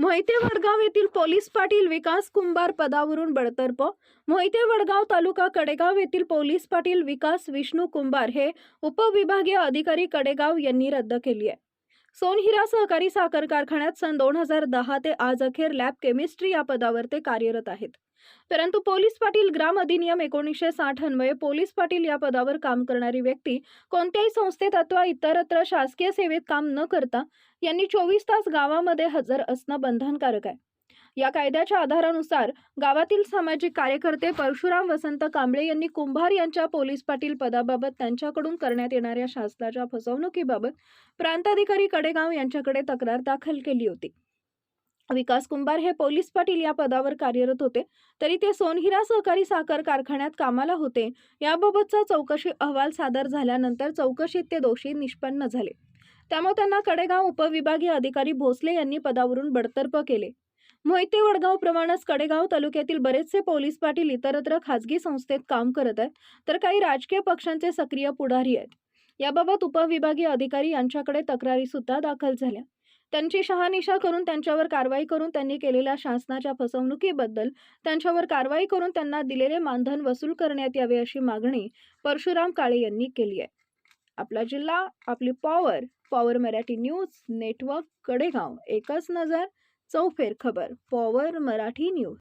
मोहिते वडगाव येथील पोलीस पाटील विकास कुंभार पदावरून बडतर्फ. मोहिते वडगाव तालुका कडेगाव येथील पोलीस पाटील विकास विष्णू कुंभार हे उपविभागीय अधिकारी कडेगाव यांनी रद्द केली आहे. सोनहिरा सहकारी साखर कारखान्यात सन दोन हजार दहा ते आज अखेर लॅब केमिस्ट्री या पदावर ते कार्यरत आहेत. परंतु पोलीस पाटील ग्राम अधिनियम एकोणीसशे साठ अन्वये पोलीस पाटील या पदावर काम करणारी व्यक्ती कोणत्याही संस्थेत अथवा इतरत्र शासकीय सेवेत काम न करता यांनी चोवीस तास गावामध्ये हजर असणं बंधनकारक आहे. या कायद्याच्या आधारानुसार गावातील सामाजिक कार्यकर्ते परशुराम वसंत कांबळे यांनी कुंभार यांच्या पोलीस पाटील पदाबाबत त्यांच्याकडून करण्यात येणाऱ्या शासनाच्या फसवणुकीबाबत प्रांताधिकारी कडेगाव यांच्याकडे तक्रार दाखल केली होती. विकास कुंभार हे पोलीस पाटील या पदावर कार्यरत होते तरी ते सोनहिरा सहकारी साखर कारखान्यात कामाला होते याबाबतचा चौकशी अहवाल सादर झाल्यानंतर चौकशीत ते दोषी निष्पन्न झाले. त्यामुळे त्यांना कडेगाव उपविभागीय अधिकारी भोसले यांनी पदावरून बडतर्फ केले. मोहिते वडगाव प्रमाणेच कडेगाव तालुक्यातील बरेचसे पोलीस पाटील इतरत्र खासगी संस्थेत काम करत आहेत तर काही राजकीय पक्षांचे सक्रिय पुढारी आहेत. याबाबत उपविभागीय अधिकारी यांच्याकडे तक्रारी सुद्धा दाखल झाल्या. त्यांची शहानिशा करून त्यांच्यावर कारवाई करून त्यांनी केलेल्या शासनाच्या फसवणुकीबद्दल त्यांच्यावर कारवाई करून त्यांना दिलेले मानधन वसूल करण्यात यावे अशी मागणी परशुराम काळे यांनी केली आहे. आपला जिल्हा आपली power power Marathi news network Kadegaon एकच नजर चौफेर खबर पॉवर मराठी न्यूज.